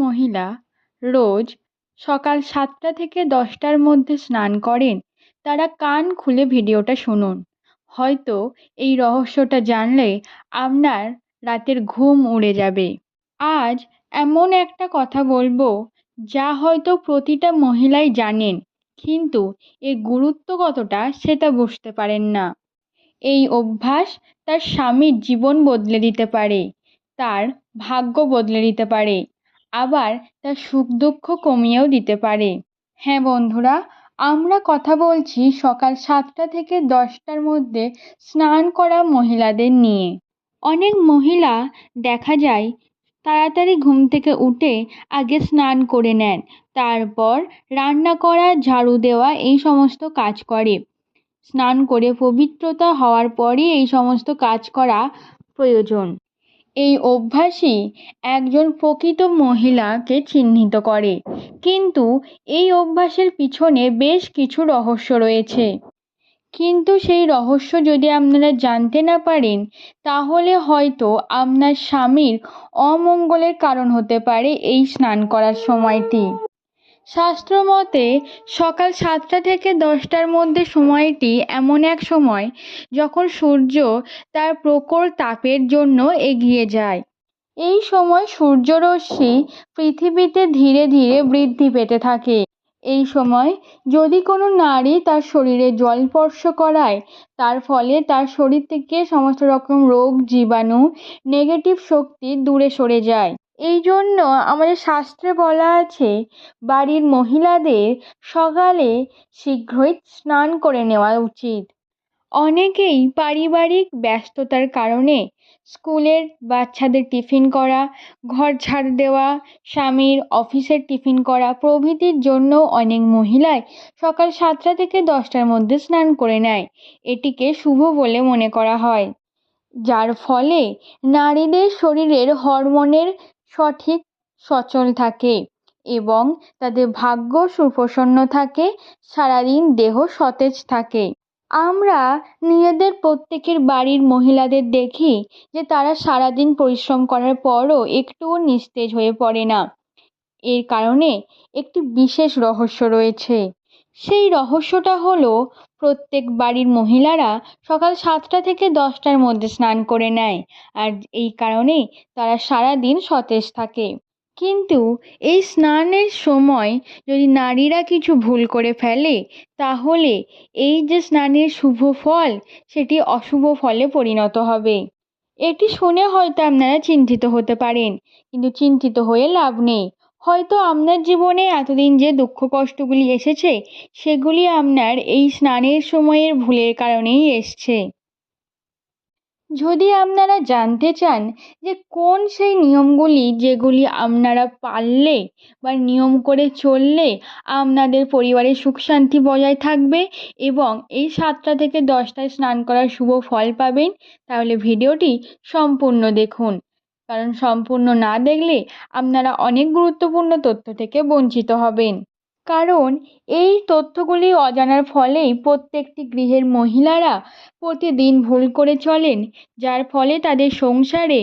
মহিলা রোজ সকাল সাতটা থেকে দশটার মধ্যে স্নান করেন। তারা কান খুলে ভিডিওটা শুনুন। হয়তো এই রহস্যটা জানলে আপনার রাতের ঘুম উড়ে যাবে। আজ এমন একটা কথা বলব, যা হয়তো প্রতিটা মহিলাই জানেন, কিন্তু এর গুরুত্ব কতটা সেটা বুঝতে পারেন না। এই অভ্যাস তার স্বামীর জীবন বদলে দিতে পারে, তার ভাগ্য বদলে দিতে পারে আবার তার সুখ দুঃখ কমিয়েও দিতে পারে। হ্যাঁ বন্ধুরা, আমরা কথা বলছি সকাল সাতটা থেকে দশটার মধ্যে স্নান করা মহিলাদের নিয়ে। অনেক মহিলা দেখা যায় তাড়াতাড়ি ঘুম থেকে উঠে আগে স্নান করে নেন, তারপর রান্না করা, ঝাড়ু দেওয়া, এই সমস্ত কাজ করে। স্নান করে পবিত্রতা হওয়ার পরই এই সমস্ত কাজ করা প্রয়োজন। এই অভ্যাসই একজন প্রকৃত মহিলাকে চিহ্নিত করে। কিন্তু এই অভ্যাসের পিছনে বেশ কিছু রহস্য রয়েছে। কিন্তু সেই রহস্য যদি আপনারা জানতে না পারেন, তাহলে হয়তো আপনার স্বামীর অমঙ্গলের কারণ হতে পারে এই স্নান করার সময়টি। শাস্ত্র মতে সকাল সাতটা থেকে দশটার মধ্যে সময়টি এমন এক সময় যখন সূর্য তার প্রকর তাপের জন্য এগিয়ে যায়। এই সময় সূর্যরশ্মি পৃথিবীতে ধীরে ধীরে বৃদ্ধি পেতে থাকে। এই সময় যদি কোনো নারী তার শরীরে জল স্পর্শ করায়, তার ফলে তার শরীর থেকে সমস্ত রকম রোগ, জীবাণু নেগেটিভ শক্তি দূরে সরে যায়। এই জন্য আমাদের শাস্ত্রে বলা আছে, বাড়ির মহিলাদের সকালে শীঘ্রই স্নান করে নেওয়া উচিত। অনেকেই পারিবারিক ব্যস্ততার কারণে স্কুলের বাচ্চাদের টিফিন করা, ঘর ঝাড় দেওয়া, স্বামীর অফিসের টিফিন করা প্রভৃতির জন্য অনেক মহিলাই সকাল সাতটা থেকে দশটার মধ্যে স্নান করে নেয়। এটিকে শুভ বলে মনে করা হয়। যার ফলে নারীদের শরীরের হরমোনের সঠিক, সচল থাকে এবং তাদের ভাগ্য সুপ্রসন্ন থাকে, সারাদিন দেহ সতেজ থাকে। আমরা নিজেদের প্রত্যেকের বাড়ির মহিলাদের দেখি যে তারা সারাদিন পরিশ্রম করার পরও একটুও নিস্তেজ হয়ে পড়ে না। এর কারণে একটি বিশেষ রহস্য রয়েছে। সেই রহস্যটা হলো, প্রত্যেক বাড়ির মহিলারা সকাল সাতটা থেকে দশটার মধ্যে স্নান করে নেয়। আর এই কারণেই তারা সারাদিন সতেজ থাকে। কিন্তু এই স্নানের সময় যদি নারীরা কিছু ভুল করে ফেলে, তাহলে এই যে স্নানের শুভ ফল, সেটি অশুভ ফলে পরিণত হবে। এটি শুনে হয়তো আপনারা চিন্তিত হতে পারেন, কিন্তু চিন্তিত হয়ে লাভ নেই। হয়তো আপনার জীবনে এতদিন যে দুঃখ কষ্টগুলি এসেছে, সেগুলি আপনার এই স্নানের সময়ের ভুলের কারণেই এসছে। যদি আপনারা জানতে চান যে কোন সেই নিয়মগুলি যেগুলি আপনারা পারলে বা নিয়ম করে চললে আপনাদের পরিবারের সুখ শান্তি বজায় থাকবে এবং এই সাতটা থেকে দশটায় স্নান করার শুভ ফল পাবেন, তাহলে ভিডিওটি সম্পূর্ণ দেখুন। কারণ সম্পূর্ণ না দেখলে আপনারা অনেক গুরুত্বপূর্ণ তথ্য থেকে বঞ্চিত হবেন। কারণ এই তথ্যগুলি অজানার ফলেই প্রত্যেকটি গৃহের মহিলারা প্রতিদিন ভুল করে চলেন, যার ফলে তাদের সংসারে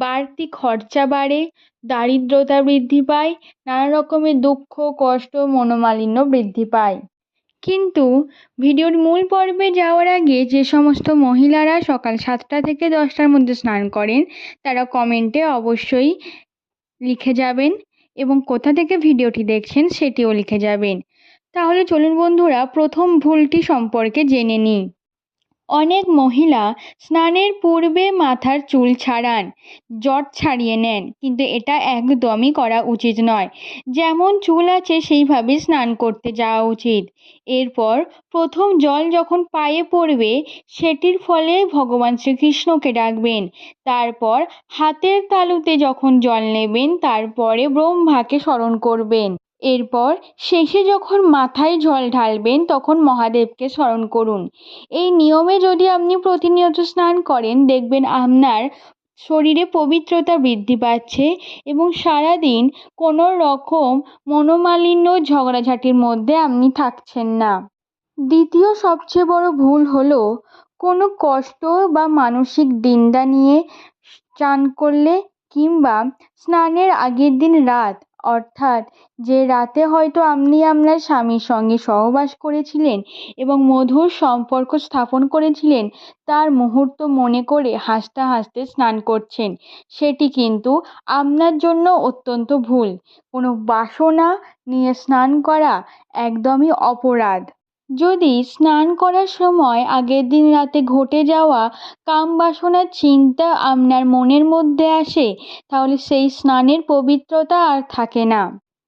বাড়তি খরচা বাড়ে, দারিদ্রতা বৃদ্ধি পায়, নানা রকমের দুঃখ, কষ্ট, মনোমালিন্য বৃদ্ধি পায়। কিন্তু ভিডিওর মূল পর্বে যাওয়ার আগে যে সমস্ত মহিলারা সকাল সাতটা থেকে দশটার মধ্যে স্নান করেন, তারা কমেন্টে অবশ্যই লিখে যাবেন এবং কোথা থেকে ভিডিওটি দেখছেন সেটিও লিখে যাবেন। তাহলে চলুন বন্ধুরা, প্রথম ভুলটি সম্পর্কে জেনে নিই। অনেক মহিলা স্নানের পূর্বে মাথার চুল ছাড়ান, জট ছাড়িয়ে নেন। কিন্তু এটা একদমই করা উচিত নয়। যেমন চুল আছে সেইভাবে স্নান করতে যাওয়া উচিত। এরপর প্রথম জল যখন পায়ে পড়বে, সেটির ফলে ভগবান শ্রীকৃষ্ণকে ডাকবেন। তারপর হাতের তালুতে যখন জল নেবেন, তারপরে ব্রহ্মাকে স্মরণ করবেন। এরপর শেষে যখন মাথায় জল ঢালবেন, তখন মহাদেবকে স্মরণ করুন। এই নিয়মে যদি আপনি প্রতিনিয়ত স্নান করেন, দেখবেন আপনার শরীরে পবিত্রতা বৃদ্ধি পাচ্ছে এবং সারাদিন কোনো রকম মনোমালিন্য ঝগড়াঝাটির মধ্যে আপনি থাকছেন না। দ্বিতীয় সবচেয়ে বড় ভুল হলো কোনো কষ্ট বা মানসিক দিনদা নিয়ে চান করলে কিংবা স্নানের আগের দিন রাত অর্থাৎ যে রাতে হয়তো আপনি আপনার স্বামীর সঙ্গে সহবাস করেছিলেন এবং মধুর সম্পর্ক স্থাপন করেছিলেন, তার মুহূর্ত মনে করে হাসতে হাসতে স্নান করছেন, সেটি কিন্তু আপনার জন্য অত্যন্ত ভুল। কোনো বাসনা নিয়ে স্নান করা একদমই অপরাধ। যদি স্নান করার সময় আগের দিন রাতে ঘটে যাওয়া কাম বাসনার চিন্তা আপনার মনের মধ্যে আসে, তাহলে সেই স্নানের পবিত্রতা আর থাকে না।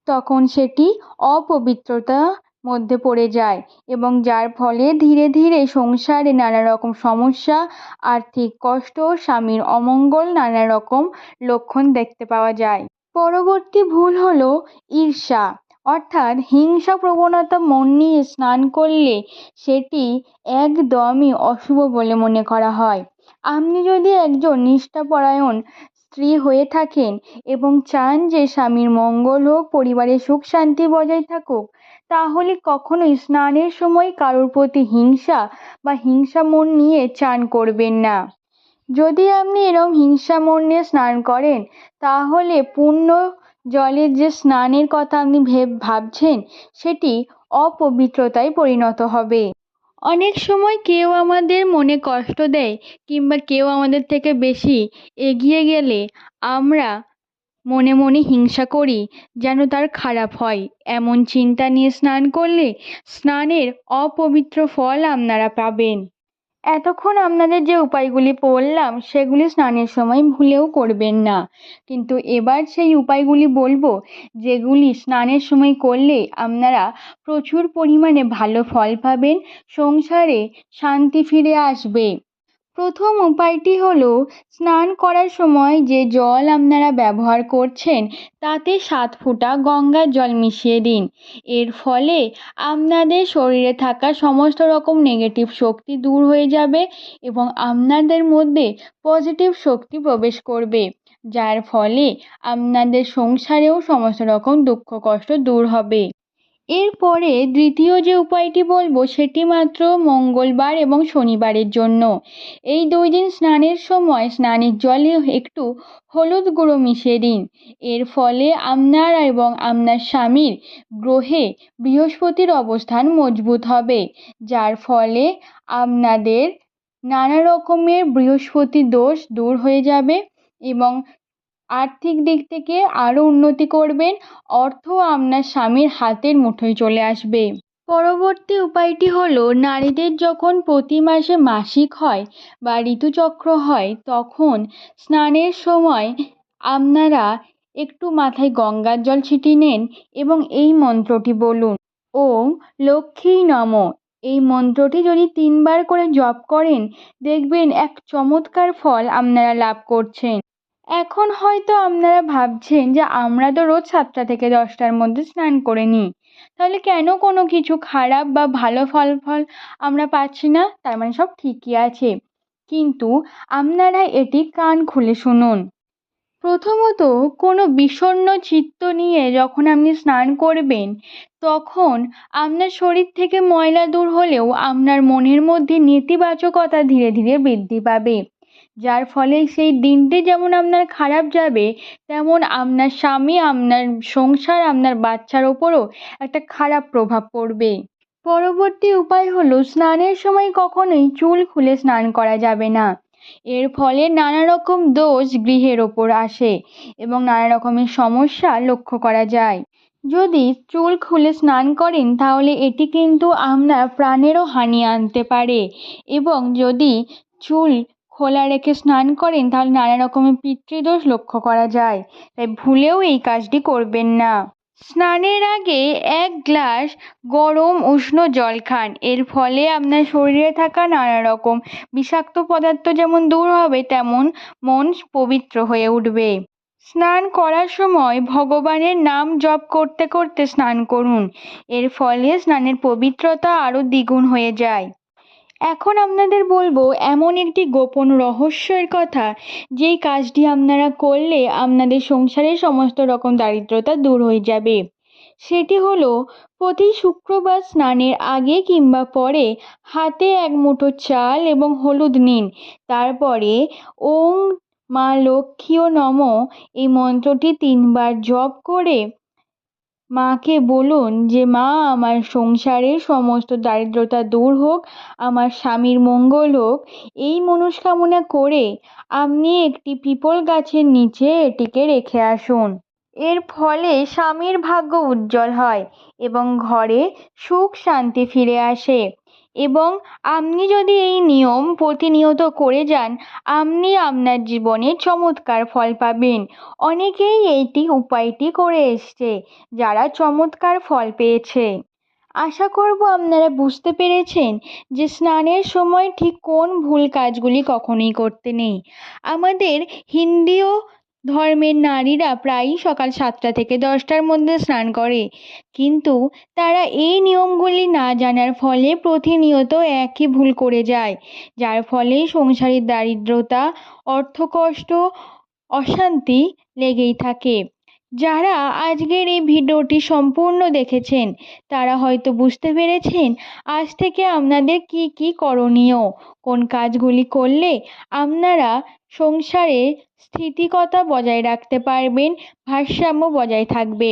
তখন সেটি অপবিত্রতার মধ্যে পড়ে যায় এবং যার ফলে ধীরে ধীরে সংসারে নানা রকম সমস্যা, আর্থিক কষ্ট, স্বামীর অমঙ্গল নানা রকম লক্ষণ দেখতে পাওয়া যায়। পরবর্তী ভুল হলো ঈর্ষা। অর্থাৎ হিংসা প্রবণতা মন নিয়ে স্নান করলে সেটি একদমই অশুভ বলে মনে করা হয়। আপনি যদি একজন নিষ্ঠাপরায়ণ স্ত্রী হয়ে থাকেন এবং চান যে স্বামীর মঙ্গল হোক, পরিবারের সুখ শান্তি বজায় থাকুক, তাহলে কখনোই স্নানের সময় কারোর প্রতি হিংসা বা হিংসা মন নিয়ে চান করবেন না। যদি আপনি এরম হিংসা মন নিয়ে স্নান করেন, তাহলে পূর্ণ জলের যে স্নানের কথা আপনি ভেব, ভাবছেন, সেটি অপবিত্রতায় পরিণত হবে। অনেক সময় কেউ আমাদের মনে কষ্ট দেয় কিংবা কেউ আমাদের থেকে বেশি এগিয়ে গেলে আমরা মনে মনে হিংসা করি যেন তার খারাপ হয়। এমন চিন্তা নিয়ে স্নান করলে স্নানের অপবিত্র ফল আপনারা পাবেন। এতক্ষণ আপনাদের যে উপায়গুলি বললাম, সেগুলি স্নানের সময় ভুলেও করবেন না। কিন্তু এবার সেই উপায়গুলি বলব, যেগুলি স্নানের সময় করলে আপনারা প্রচুর পরিমাণে ভালো ফল পাবেন, সংসারে শান্তি ফিরে আসবে। প্রথম উপায়টি হলো, স্নান করার সময় যে জল আপনারা ব্যবহার করছেন, তাতে সাত ফোঁটা গঙ্গার জল মিশিয়ে দিন। এর ফলে আপনাদের শরীরে থাকা সমস্ত রকম নেগেটিভ শক্তি দূর হয়ে যাবে এবং আপনাদের মধ্যে পজিটিভ শক্তি প্রবেশ করবে, যার ফলে আপনাদের সংসারেও সমস্ত রকম দুঃখ কষ্ট দূর হবে। এরপরে দ্বিতীয় যে উপায়টি বলব, সেটি মাত্র মঙ্গলবার এবং শনিবারের জন্য। এই দুই দিন স্নানের সময় স্নানের জলে একটু হলুদ গুঁড়ো মিশিয়ে দিন। এর ফলে আপনার এবং আপনার স্বামীর গ্রহে বৃহস্পতির অবস্থান মজবুত হবে, যার ফলে আপনাদের নানা রকমের বৃহস্পতি দোষ দূর হয়ে যাবে এবং আর্থিক দিক থেকে আরও উন্নতি করবেন, অর্থ আপনার স্বামীর হাতের মুঠোয় চলে আসবে। পরবর্তী উপায়টি হলো, নারীদের যখন প্রতি মাসে মাসিক হয় বা ঋতুচক্র হয়, তখন স্নানের সময় আপনারা একটু মাথায় গঙ্গার জল ছিটিয়ে নেন এবং এই মন্ত্রটি বলুন। ওম লক্ষ্মী নম। এই মন্ত্রটি যদি তিনবার করে জপ করেন, দেখবেন এক চমৎকার ফল আপনারা লাভ করছেন। এখন হয়তো আপনারা ভাবছেন যে আমরা তো রোজ সাতটা থেকে দশটার মধ্যে স্নান করে নিই। তাহলে কেন কোনো কিছু খারাপ বা ভালো ফল ফল আমরা পাচ্ছি না? তার মানে সব ঠিকই আছে। কিন্তু আপনারা এটি কান খুলে শুনুন। প্রথমত কোনো বিষণ্ণ চিত্ত নিয়ে যখন আপনি স্নান করবেন, তখন আপনার শরীর থেকে ময়লা দূর হলেও আপনার মনের মধ্যে নেতিবাচকতা ধীরে ধীরে বৃদ্ধি পাবে। যার ফলে সেই দিনটি যেমন আপনার খারাপ যাবে, তেমন আপনার স্বামী, আপনার সংসার, আপনার বাচ্চার ওপরও একটা খারাপ প্রভাব পড়বে। পরবর্তী উপায় হলো স্নানের সময় কখনোই চুল খুলে স্নান করা যাবে না। এর ফলে নানা রকম দোষ গৃহের ওপর আসে এবং নানা রকমের সমস্যা লক্ষ্য করা যায়। যদি চুল খুলে স্নান করেন, তাহলে এটি কিন্তু আপনার প্রাণেরও হানি আনতে পারে এবং যদি চুল খোলা রেখে স্নান করেন, তাহলে নানা রকমের পিতৃদোষ লক্ষ্য করা যায়। তাই ভুলেও এই কাজটি করবেন না। স্নানের আগে এক গ্লাস গরম উষ্ণ জল খান। এর ফলে আপনার শরীরে থাকা নানা রকম বিষাক্ত পদার্থ যেমন দূর হবে, তেমন মন পবিত্র হয়ে উঠবে। স্নান করার সময় ভগবানের নাম জপ করতে করতে স্নান করুন। এর ফলে স্নানের পবিত্রতা আরও দ্বিগুণ হয়ে যায়। এখন আপনাদের বলব, এমন একটি গোপন রহস্যের কথা, যেই কাজটি আপনারা করলে আপনাদের সংসারের সমস্ত রকম দারিদ্রতা দূর হয়ে যাবে। সেটি হলো, প্রতি শুক্রবার স্নানের আগে কিংবা পরে হাতে এক মুঠো চাল এবং হলুদ নিন। তারপরে, ওং মা লক্ষ্মীও নম এই মন্ত্রটি তিনবার জপ করে মাকে বলুন যে, মা, আমার সংসারের সমস্ত দারিদ্রতা দূর হোক, আমার স্বামীর মঙ্গল হোক, এই মনস্কামনা করে আপনি একটি পিপল গাছের নিচে এটিকে রেখে আসুন। এর ফলে স্বামীর ভাগ্য উজ্জ্বল হয় এবং ঘরে সুখ শান্তি ফিরে আসে। এবং আপনি যদি এই নিয়ম প্রতিনিয়ত করে যান, আপনি আপনার জীবনে চমৎকার ফল পাবেন। অনেকেই এইটি উপায়টি করে এসছে, যারা চমৎকার ফল পেয়েছে। আশা করব আপনারা বুঝতে পেরেছেন যে স্নানের সময় ঠিক কোন ভুল কাজগুলি কখনোই করতে নেই। আমাদের হিন্দীয় ধর্মের নারীরা প্রায়ই সকাল সাতটা থেকে দশটার মধ্যে স্নান করে। কিন্তু তারা এই নিয়মগুলি না জানার ফলে প্রতিনিয়ত একই ভুল করে যায়। যার ফলে সংসারের দারিদ্রতা, অর্থকষ্ট, অশান্তি লেগেই থাকে। যারা আজকের এই ভিডিওটি সম্পূর্ণ দেখেছেন, তারা হয়তো বুঝতে পেরেছেন আজ থেকে আপনাদের কি কি করণীয়, কোন কাজগুলি করলে আপনারা সংসারে স্থিতিকতা বজায় রাখতে পারবেন, ভারসাম্য বজায় থাকবে।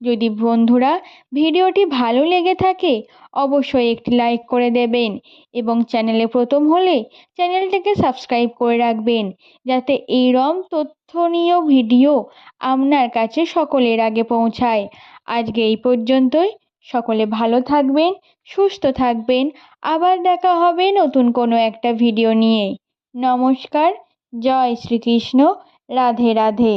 যদি বন্ধুরা ভিডিওটি ভালো লেগে থাকে, অবশ্যই একটি লাইক করে দেবেন এবং চ্যানেলে প্রথম হলে চ্যানেলটিকে সাবস্ক্রাইব করে রাখবেন, যাতে এইরম তথ্যনীয় ভিডিও আপনার কাছে সকলের আগে পৌঁছায়। আজকে এই পর্যন্তই। সকলে ভালো থাকবেন, সুস্থ থাকবেন। আবার দেখা হবে নতুন কোনো একটা ভিডিও নিয়ে। নমস্কার, জয় শ্রীকৃষ্ণ, রাধে রাধে।